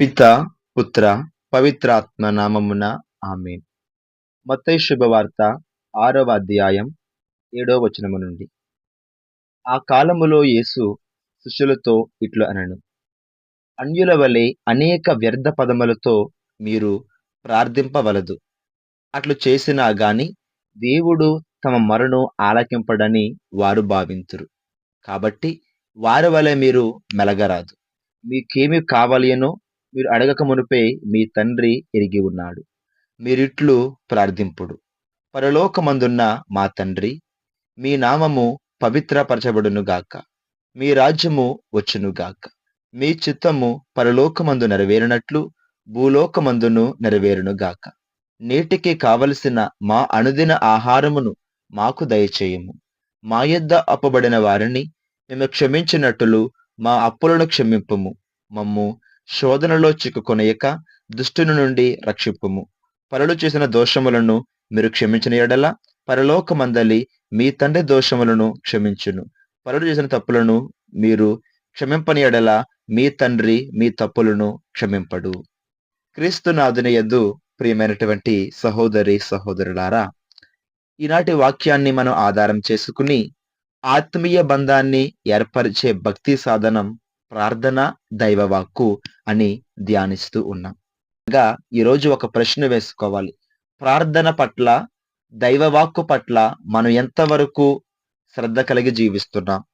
పిత పుత్ర పవిత్రాత్మ నామమున ఆమె మత్తయి శుభవార్త ఆరవ అధ్యాయం ఏడవ వచనము నుండి. ఆ కాలములో యేసు శిష్యులతో ఇట్లు అనను. అన్యుల వలె అనేక వ్యర్థ పదములతో మీరు ప్రార్థింపవలదు. అట్లు చేసినా గాని దేవుడు తమ మరణం ఆలకింపడని వారు భావింతురు. కాబట్టి వారి వలె మీరు మెలగరాదు. మీకేమి కావలెనో మీరు అడగక మునుపే మీ తండ్రి ఎరిగి ఉన్నాడు. మీరిట్లు ప్రార్థింపుడు. పరలోకమందున్న మా తండ్రి మీ నామము పవిత్రపరచబడును గాక. మీ రాజ్యము వచ్చును గాక. మీ చిత్తము పరలోకమందు నెరవేరినట్లు భూలోకమందును నెరవేరును గాక. నేటికి కావలసిన మా అనుదిన ఆహారమును మాకు దయచేయము. మా యొద్ద అప్పబడిన వారిని మేము క్షమించినట్లు మా అప్పులను క్షమింపుము. మమ్ము శోధనలో చిక్కుకొనయక దుష్టుని నుండి రక్షిప్పుము పరులు చేసిన దోషములను మీరు క్షమించిన ఎడల పరలోకమందలి మీ తండ్రి దోషములను క్షమించును. పరులు చేసిన తప్పులను మీరు క్షమింపని ఎడల మీ తండ్రి మీ తప్పులను క్షమింపడు. క్రీస్తునాథుని యద్దు ప్రియమైనటువంటి సహోదరి సహోదరులారా ఈనాటి వాక్యాన్ని మనం ఆధారం చేసుకుని ఆత్మీయ బంధాన్ని ఏర్పరిచే భక్తి సాధనం ప్రార్థన దైవవాక్కు అని ధ్యానిస్తూ ఉన్నాం. ఇంకా ఈరోజు ఒక ప్రశ్న వేసుకోవాలి. ప్రార్థన పట్ల దైవవాక్కు పట్ల మనం ఎంతవరకు శ్రద్ధ కలిగి జీవిస్తున్నాం?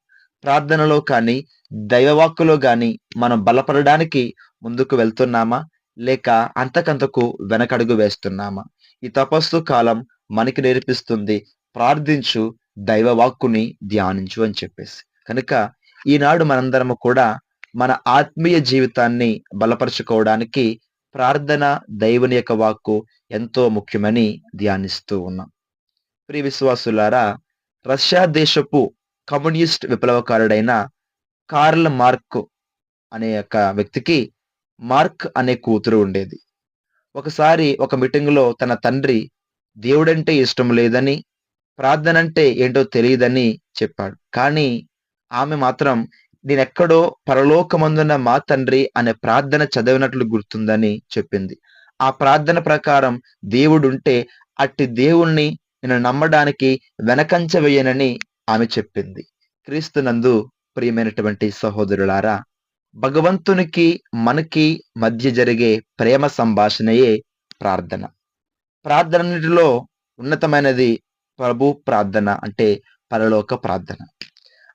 ప్రార్థనలో కానీ దైవవాక్కులో కానీ మనం బలపడడానికి ముందుకు వెళ్తున్నామా? లేక అంతకంతకు వెనకడుగు వేస్తున్నామా? ఈ తపస్సు కాలం మనకి నేర్పిస్తుంది ప్రార్థించు దైవవాక్కుని ధ్యానించు అని చెప్పేసి. కనుక ఈనాడు మనందరము కూడా మన ఆత్మీయ జీవితాన్ని బలపరుచుకోవడానికి ప్రార్థన దైవుని యొక్క వాక్కు ఎంతో ముఖ్యమని ధ్యానిస్తూ ఉన్నాం. ప్రియ విశ్వాసులారా రష్యా దేశపు కమ్యూనిస్ట్ విప్లవకారుడైన కార్ల్ మార్క్ అనే యొక్క వ్యక్తికి మార్క్ అనే కూతురు ఉండేది. ఒకసారి ఒక మీటింగ్లో తన తండ్రి దేవుడంటే ఇష్టం లేదని ప్రార్థన అంటే ఏంటో తెలియదని చెప్పాడు. కానీ ఆమె మాత్రం నేనెక్కడో పరలోకమందున్న మా తండ్రి అనే ప్రార్థన చదివినట్లు గుర్తుందని చెప్పింది. ఆ ప్రార్థన ప్రకారం దేవుడు ఉంటే అట్టి దేవుణ్ణి నేను నమ్మడానికి వెనకంచ వేయనని ఆమె చెప్పింది. క్రీస్తునందు ప్రియమైనటువంటి సహోదరులారా భగవంతునికి మనకి మధ్య జరిగే ప్రేమ సంభాషణయే ప్రార్థన. ప్రార్థనలో ఉన్నతమైనది ప్రభు ప్రార్థన అంటే పరలోక ప్రార్థన.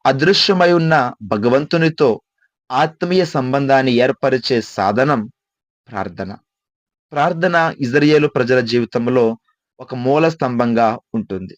అదృశ్యమై ఉన్న భగవంతునితో ఆత్మీయ సంబంధాన్ని ఏర్పరిచే సాధనం ప్రార్థన. ప్రార్థన ఇజ్రాయేలు ప్రజల జీవితంలో ఒక మూల స్తంభంగా ఉంటుంది.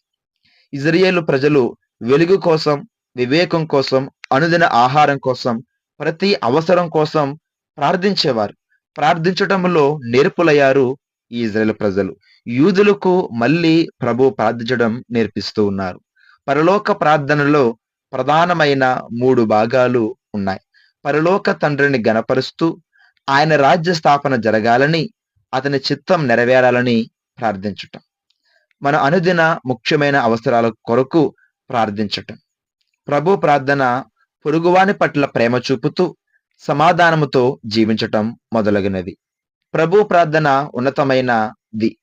ఇజ్రాయేలు ప్రజలు వెలుగు కోసం వివేకం కోసం అనుదిన ఆహారం కోసం ప్రతి అవసరం కోసం ప్రార్థించేవారు. ప్రార్థించటంలో నేర్పులయ్యారు ఈ ఇజ్రాయేల్ ప్రజలు. యూదులకు మళ్ళీ ప్రభు ప్రార్థించడం నేర్పిస్తూ ఉన్నారు. పరలోక ప్రార్థనలో ప్రధానమైన మూడు భాగాలు ఉన్నాయి. పరలోక తండ్రిని గనపరుస్తూ ఆయన రాజ్య స్థాపన జరగాలని అతని చిత్తం నెరవేరాలని ప్రార్థించటం. మన అనుదిన ముఖ్యమైన అవసరాల కొరకు ప్రార్థించటం. ప్రభు ప్రార్థన పొరుగువాని పట్ల ప్రేమ చూపుతూ సమాధానముతో జీవించటం మొదలగినది. ప్రభు ప్రార్థన ఉన్నతమైనది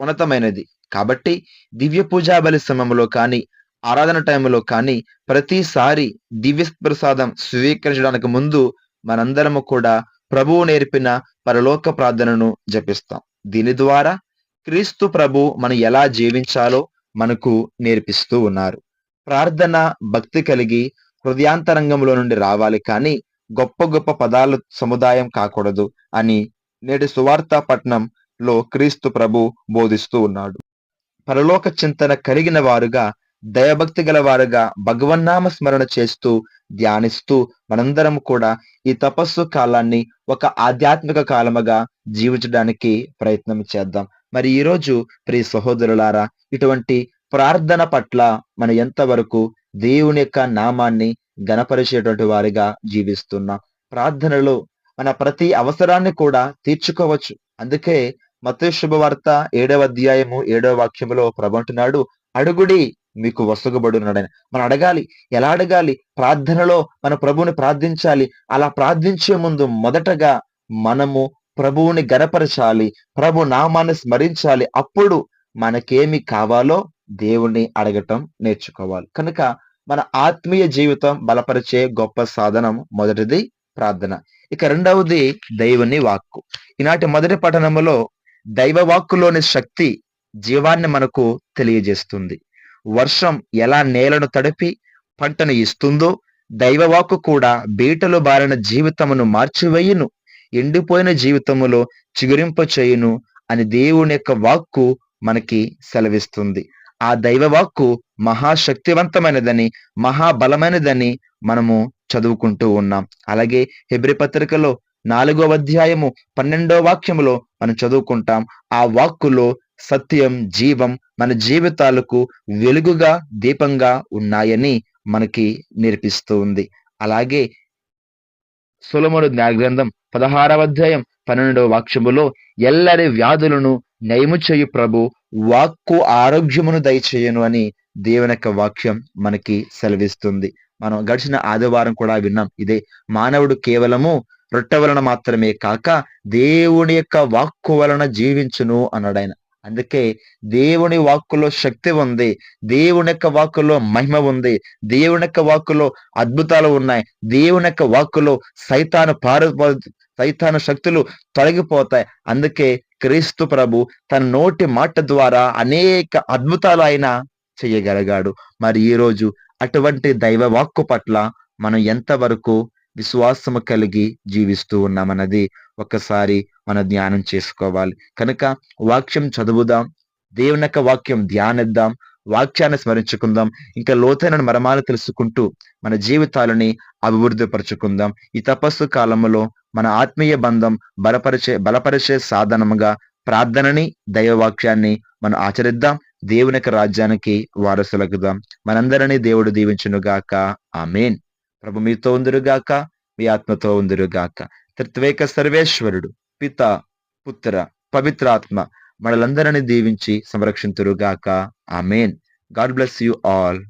ఉన్నతమైనది. కాబట్టి దివ్య పూజా బలి సమయంలో కానీ ఆరాధన టైంలో కానీ ప్రతిసారి దివ్య ప్రసాదం స్వీకరించడానికి ముందు మనందరము కూడా ప్రభువు నేర్పిన పరలోక ప్రార్థనను జపిస్తాం. దీని ద్వారా క్రీస్తు ప్రభు మనం ఎలా జీవించాలో మనకు నేర్పిస్తూ ఉన్నారు. ప్రార్థన భక్తి కలిగి హృదయాంతరంగంలో నుండి రావాలి కానీ గొప్ప గొప్ప పదాల సముదాయం కాకూడదు అని నేటి సువార్త పట్నంలో క్రీస్తు ప్రభు బోధిస్తూ ఉన్నాడు. పరలోక చింతన కలిగిన వారుగా దయభక్తి గలవారుగా భగవన్నామ స్మరణ చేస్తూ ధ్యానిస్తూ మనందరం కూడా ఈ తపస్సు కాలాన్ని ఒక ఆధ్యాత్మిక కాలముగా జీవించడానికి ప్రయత్నం చేద్దాం. మరి ఈరోజు ప్రియ సహోదరులారా ఇటువంటి ప్రార్థన పట్ల మనం ఎంతవరకు దేవుని యొక్క నామాన్ని గణపరిచేటువంటి వారిగా జీవిస్తున్నాం. ప్రార్థనలో మన ప్రతి అవసరాన్ని కూడా తీర్చుకోవచ్చు. అందుకే మత శుభవార్త ఏడవ అధ్యాయము ఏడవ వాక్యములో ప్రభంటున్నాడు అడుగుడి మీకు వసగబడున్నాడని మనం అడగాలి ఎలా అడగాలి? ప్రార్థనలో మన ప్రభువుని ప్రార్థించాలి. అలా ప్రార్థించే ముందు మొదటగా మనము ప్రభువుని గనపరచాలి ప్రభు నామాన్ని స్మరించాలి. అప్పుడు మనకేమి కావాలో దేవుణ్ణి అడగటం నేర్చుకోవాలి. కనుక మన ఆత్మీయ జీవితం బలపరిచే గొప్ప సాధనం మొదటిది ప్రార్థన. ఇక రెండవది దైవుని వాక్కు. ఈనాటి మొదటి పఠనములో దైవ వాక్కులోని శక్తి జీవాన్ని మనకు తెలియజేస్తుంది. వర్షం ఎలా నేలను తడిపి పంటను ఇస్తుందో దైవవాక్కు కూడా బీటలు బారిన జీవితమును మార్చివేయును ఎండిపోయిన జీవితములో చిగురింప చేయును అని దేవుని యొక్క వాక్కు మనకి సెలవిస్తుంది. ఆ దైవవాక్కు మహాశక్తివంతమైనదని మహాబలమైనదని మనము చదువుకుంటూ ఉన్నాం. అలాగే హెబ్రి పత్రికలో నాలుగో అధ్యాయము పన్నెండో వాక్యములో మనం చదువుకుంటాం. ఆ వాక్కులో సత్యం జీవం మన జీవితాలకు వెలుగుగా దీపంగా ఉన్నాయని మనకి నేర్పిస్తూ ఉంది. అలాగే సులముడు జ్ఞాగ్రంథం పదహారవ అధ్యాయం పన్నెండవ వాక్యములో ఎల్లరి వ్యాధులను నయము చేయు ప్రభు వాక్కు ఆరోగ్యమును దయచేయను అని దేవుని యొక్క వాక్యం మనకి సెలవిస్తుంది. మనం గడిచిన ఆదివారం కూడా విన్నాం ఇదే మానవుడు కేవలము రొట్టె వలన మాత్రమే కాక దేవుని యొక్క వాక్కు వలన జీవించును అన్నాడు ఆయన అందుకే దేవుని వాక్కులో శక్తి ఉంది. దేవుని యొక్క వాక్కులో మహిమ ఉంది. దేవుని యొక్క వాక్కులో అద్భుతాలు ఉన్నాయి. దేవుని యొక్క వాక్కులో సైతాను పారు సైతాను శక్తులు తొలగిపోతాయి. అందుకే క్రీస్తు ప్రభు తన నోటి మాట ద్వారా అనేక అద్భుతాలు ఆయన చేయగలిగాడు. మరి ఈ రోజు అటువంటి దైవ వాక్కు పట్ల మనం ఎంతవరకు విశ్వాసము కలిగి జీవిస్తూ ఉన్నామన్నది ఒకసారి మన ధ్యానం చేసుకోవాలి. కనుక వాక్యం చదువుదాం. దేవుని యొక్క వాక్యం ధ్యానిద్దాం. వాక్యాన్ని స్మరించుకుందాం. ఇంకా లోతైన మరమాలు తెలుసుకుంటూ మన జీవితాలని అభివృద్ధి పరుచుకుందాం ఈ తపస్సు కాలంలో మన ఆత్మీయ బంధం బలపరిచే బలపరిచే సాధనముగా ప్రార్థనని దైవవాక్యాన్ని మనం ఆచరిద్దాం. దేవుని యొక్క రాజ్యానికి వారసులకుదాం మనందరినీ దేవుడు దీవించునుగాక. ఆమెన్. ప్రభు మీతో ఉందిరుగాక. మీ ఆత్మతో ఉందిరుగాక. త్రిత్వేక సర్వేశ్వరుడు. పిత పుత్ర పవిత్రాత్మ మనలందరినీ దీవించి సంరక్షింతురుగాక. Amen. God bless you all.